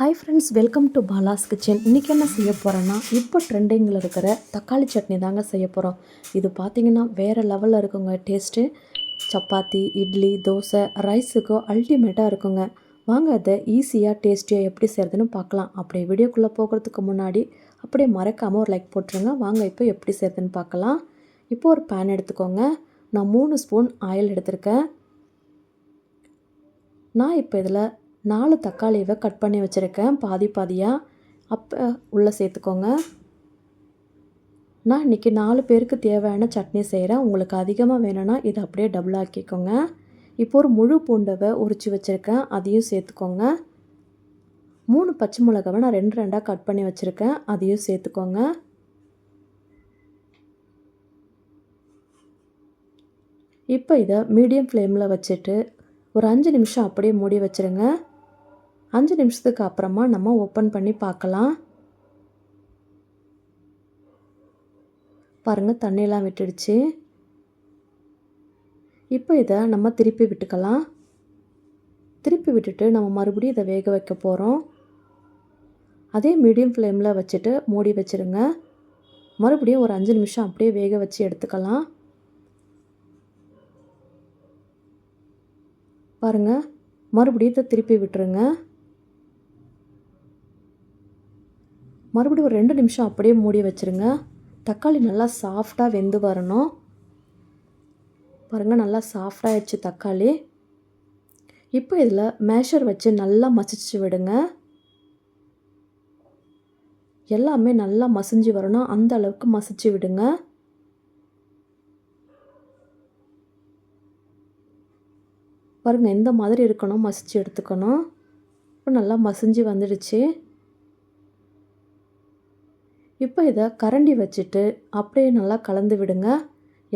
Hi friends welcome to Bala's kitchen இன்றைக்கி என்ன செய்ய போகிறேன்னா இப்போ ட்ரெண்டிங்கில் இருக்கிற தக்காளி சட்னி தாங்க செய்ய போகிறோம் இது பார்த்திங்கன்னா வேறு லெவலில் இருக்குங்க. டேஸ்ட்டு சப்பாத்தி இட்லி தோசை ரைஸுக்கோ அல்டிமேட்டாக இருக்குங்க. வாங்க அதை ஈஸியாக டேஸ்டியாக எப்படி செய்கிறதுன்னு பார்க்கலாம். அப்படியே வீடியோக்குள்ளே போகிறதுக்கு முன்னாடி அப்படியே மறக்காமல் ஒரு லைக் போட்டுருங்க. வாங்க இப்போ எப்படி செய்கிறதுன்னு பார்க்கலாம். இப்போ ஒரு பேன் எடுத்துக்கோங்க. நான் மூணு ஸ்பூன் ஆயில் எடுத்திருக்கேன். நான் இப்போ இதில் நாலு தக்காளியை கட் பண்ணி வச்சுருக்கேன். பாதி பாதியாக அப்போ உள்ளே சேர்த்துக்கோங்க. நான் இன்றைக்கி நாலு பேருக்கு தேவையான சட்னி செய்கிறேன் உங்களுக்கு அதிகமாக வேணும்னா இதை அப்படியே டபுள் ஆக்கிக்கோங்க. இப்போ ஒரு முழு பூண்டவை உரித்து வச்சுருக்கேன். அதையும் சேர்த்துக்கோங்க. மூணு பச்சை மிளகாவை நான் ரெண்டு ரெண்டாக கட் பண்ணி வச்சுருக்கேன். அதையும் சேர்த்துக்கோங்க. இப்போ இதை மீடியம் ஃப்ளேமில் வச்சுட்டு ஒரு அஞ்சு நிமிஷம் அப்படியே மூடி வச்சுருங்க. அஞ்சு நிமிஷத்துக்கு அப்புறமா நம்ம ஓப்பன் பண்ணி பார்க்கலாம். பாருங்கள் தண்ணியெலாம் விட்டுடுச்சு. இப்போ இதை நம்ம திருப்பி விட்டுக்கலாம். திருப்பி விட்டுட்டு நம்ம மறுபடியும் இதை வேக வைக்க போகிறோம் அதே மீடியம் ஃப்ளேமில் வச்சுட்டு மூடி வச்சுருங்க. மறுபடியும் ஒரு அஞ்சு நிமிஷம் அப்படியே வேக வச்சு எடுத்துக்கலாம். பாருங்கள் மறுபடியும் இதை திருப்பி விட்டுருங்க. மறுபடியும் ஒரு ரெண்டு நிமிஷம் அப்படியே மூடி வச்சுருங்க. தக்காளி நல்லா சாஃப்டாக வெந்து வரணும். பாருங்கள் நல்லா சாஃப்டாகிடுச்சு தக்காளி. இப்போ இதில் மேஷர் வச்சு நல்லா மசிச்சு விடுங்க. எல்லாமே நல்லா மசிஞ்சு வரணும். அந்த அளவுக்கு மசிச்சு விடுங்க. பாருங்கள் எந்த மாதிரி இருக்கணும்? மசிச்சு எடுத்துக்கணும். இப்போ நல்லா மசிஞ்சு வந்துடுச்சு. இப்போ இதை கரண்டி வச்சுட்டு அப்படியே நல்லா கலந்து விடுங்க.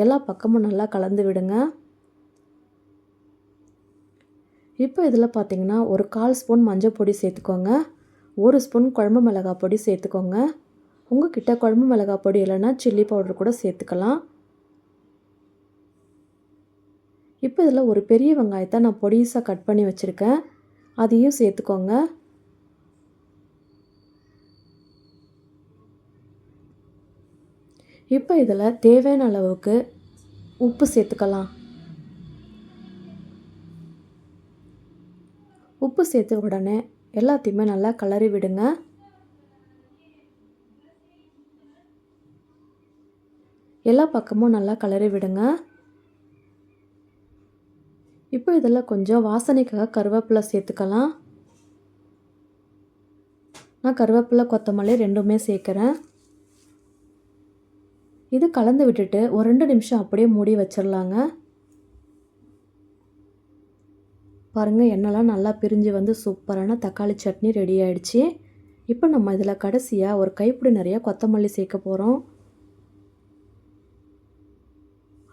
எல்லா பக்கமும் நல்லா கலந்து விடுங்க. இப்போ இதில் பார்த்திங்கன்னா ஒரு கால் ஸ்பூன் மஞ்சள் பொடி சேர்த்துக்கோங்க. ஒரு ஸ்பூன் குழம்பு மிளகாய் பொடி சேர்த்துக்கோங்க. உங்ககிட்ட குழம்பு மிளகாய் பொடி இல்லைன்னா சில்லி பவுடர் கூட சேர்த்துக்கலாம். இப்போ இதில் ஒரு பெரிய வெங்காயத்தை நான் பொடிசாக கட் பண்ணி வச்சுருக்கேன். அதையும் சேர்த்துக்கோங்க. இப்போ இதில் தேவையான அளவுக்கு உப்பு சேர்த்துக்கலாம். உப்பு சேர்த்த உடனே எல்லாத்தையுமே நல்லா கலரி விடுங்க. எல்லா பக்கமும் நல்லா கலரி விடுங்க. இப்போ இதில் கொஞ்சம் வாசனைக்காக கருவேப்பிலை சேர்த்துக்கலாம். நான் கருவேப்பிலை கொத்தமல்லி ரெண்டுமே சேர்க்குறேன். இது கலந்து விட்டுட்டு ஒரு ரெண்டு நிமிஷம் அப்படியே மூடி வச்சிடலாங்க. பாருங்கள் எண்ணெய்லாம் நல்லா பிரிஞ்சு வந்து சூப்பரான தக்காளி சட்னி ரெடி ஆகிடுச்சி இப்போ நம்ம இதில் கடைசியாக ஒரு கைப்பிடி நிறைய கொத்தமல்லி சேர்க்க போகிறோம்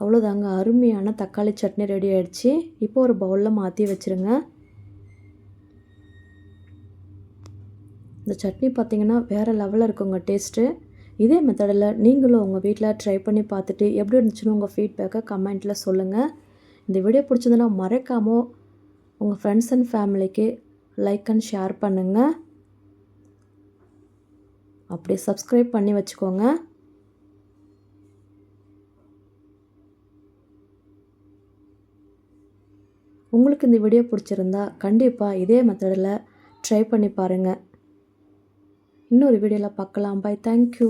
அவ்வளோதாங்க அருமையான தக்காளி சட்னி ரெடி ஆகிடுச்சி இப்போ ஒரு பவுலில் மாற்றி வச்சுருங்க. இந்த சட்னி பார்த்திங்கன்னா வேறு லெவலில் இருக்குங்க டேஸ்ட்டு. இதே மெத்தடில் நீங்களும் உங்கள் வீட்டில் ட்ரை பண்ணி பார்த்துட்டு எப்படி இருந்துச்சுன்னு உங்கள் ஃபீட்பேக்கை கமெண்ட்டில் சொல்லுங்கள் இந்த வீடியோ பிடிச்சதுன்னா மறக்காமல் உங்கள் ஃப்ரெண்ட்ஸ் அண்ட் ஃபேமிலிக்கு லைக் அண்ட் ஷேர் பண்ணுங்கள் அப்படியே சப்ஸ்கிரைப் பண்ணி வச்சுக்கோங்க. உங்களுக்கு இந்த வீடியோ பிடிச்சிருந்தா கண்டிப்பாக இதே மெத்தடில் ட்ரை பண்ணி பாருங்கள் இன்னொரு வீடியோவில் பார்க்கலாம். By thank you